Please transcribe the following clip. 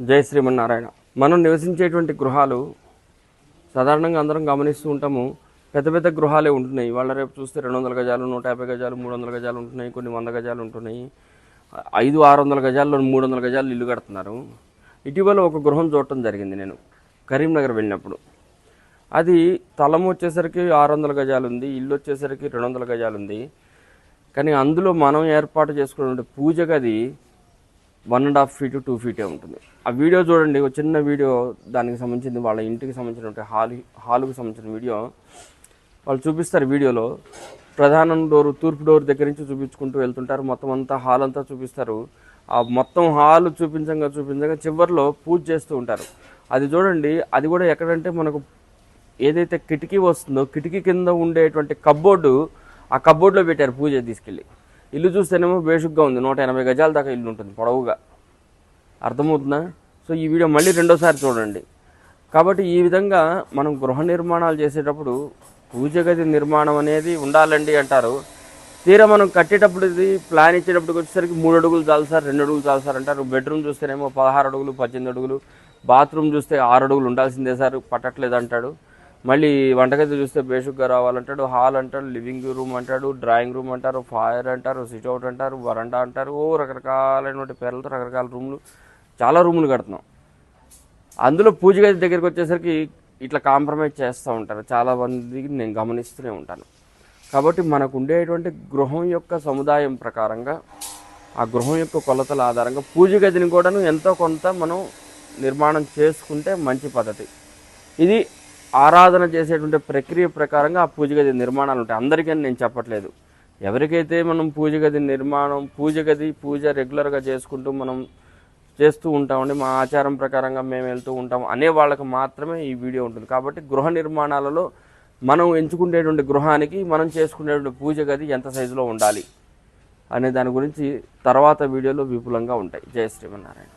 జై శ్రీమన్నారాయణ. మనం నివసించేటువంటి గృహాలు సాధారణంగా అందరం గమనిస్తూ ఉంటాము. పెద్ద పెద్ద గృహాలే ఉంటున్నాయి. వాళ్ళ రేపు చూస్తే రెండు వందల గజాలు నూట యాభై గజాలు మూడు వందల గజాలు ఉంటున్నాయి. కొన్ని వంద గజాలు ఉంటున్నాయి. ఐదు ఆరు వందల గజాల్లో మూడు వందల గజాలు ఇల్లు కడుతున్నారు. ఇటీవల ఒక గృహం చూడటం జరిగింది నేను. కరీంనగర్ వెళ్ళినప్పుడు. అది తలం వచ్చేసరికి ఆరు వందల గజాలు ఉంది ఇల్లు వచ్చేసరికి రెండు వందల గజాలు ఉంది. కానీ అందులో మనం ఏర్పాటు చేసుకున్నటువంటి పూజ గది one and half feet two ఫీటే ఉంటుంది. ఆ వీడియో చూడండి ఒక చిన్న వీడియో దానికి సంబంధించింది వాళ్ళ ఇంటికి సంబంధించిన హాల్ హాలుకు సంబంధించిన వీడియో. వాళ్ళు చూపిస్తారు వీడియోలో. ప్రధాన డోర్ తూర్పు డోర్ దగ్గర నుంచి చూపించుకుంటూ వెళ్తుంటారు. మొత్తం అంతా హాల్ అంతా చూపిస్తారు. ఆ మొత్తం హాల్ చూపించంగా చూపించంగా చివరిలో పూజ చేస్తూ ఉంటారు. అది చూడండి అది కూడా ఎక్కడంటే మనకు ఏదైతే కిటికీ వస్తుందో కిటికీ కింద ఉండేటువంటి కబ్బోర్డు ఆ కబ్బోర్డ్లో పెట్టారు పూజ తీసుకెళ్ళి. ఇల్లు చూస్తేనేమో బేషుగ్గా ఉంది. నూట ఎనభై గజాల దాకా ఇల్లు ఉంటుంది. పొడవుగా. అర్థమవుతుందా? సో ఈ వీడియో మళ్ళీ రెండోసారి చూడండి. కాబట్టి ఈ విధంగా మనం గృహ నిర్మాణాలు చేసేటప్పుడు పూజ గది నిర్మాణం అనేది ఉండాలండి అంటారు. తీరా మనం కట్టేటప్పుడు ఇది ప్లాన్ ఇచ్చేటప్పుడు వచ్చేసరికి మూడు అడుగులు చాలు సార్ రెండు అడుగులు చాలు సార్ అంటారు. బెడ్రూమ్ చూస్తేనేమో పదహారు అడుగులు పద్దెనిమిది అడుగులు. బాత్రూమ్ చూస్తే ఆరు అడుగులు ఉండాల్సిందే సార్ పట్టట్లేదు అంటాడు. మళ్ళీ వంటగది చూస్తే బేషుగ్గా రావాలంటాడు హాల్ అంటాడు లివింగ్ రూమ్ అంటాడు డ్రాయింగ్ రూమ్ అంటారు ఫైర్ అంటారు సిట్ అవుట్ అంటారు వరండా అంటారు ఓ రకరకాలైనటువంటి పేర్లతో రకరకాల రూములు చాలా రూములు కడుతున్నాం. అందులో పూజ గది దగ్గరికి వచ్చేసరికి ఇట్లా కాంప్రమైజ్ చేస్తూ ఉంటారు. చాలా మందికి నేను గమనిస్తూనే ఉంటాను. కాబట్టి మనకు ఉండేటువంటి గృహం యొక్క సముదాయం ప్రకారంగా ఆ గృహం యొక్క కొలతల ఆధారంగా పూజ గదిని కూడాను ఎంతో కొంత మనం నిర్మాణం చేసుకుంటే మంచి పద్ధతి. ఇది ఆరాధన చేసేటువంటి ప్రక్రియ ప్రకారంగా ఆ పూజ గది నిర్మాణాలు ఉంటాయి. అందరికీ నేను చెప్పట్లేదు. ఎవరికైతే మనం పూజ గది నిర్మాణం పూజ గది పూజ రెగ్యులర్గా చేసుకుంటూ మనం చేస్తూ ఉంటామండి మా ఆచారం ప్రకారంగా మేము వెళ్తూ ఉంటాం అనే వాళ్ళకి మాత్రమే ఈ వీడియో ఉంటుంది. కాబట్టి గృహ నిర్మాణాలలో మనం ఎంచుకునేటువంటి గృహానికి మనం చేసుకునేటువంటి పూజ గది ఎంత సైజులో ఉండాలి అనే దాని గురించి తర్వాత వీడియోలో విపులంగా ఉంటాయి. జయ శ్రీమన్నారాయణ.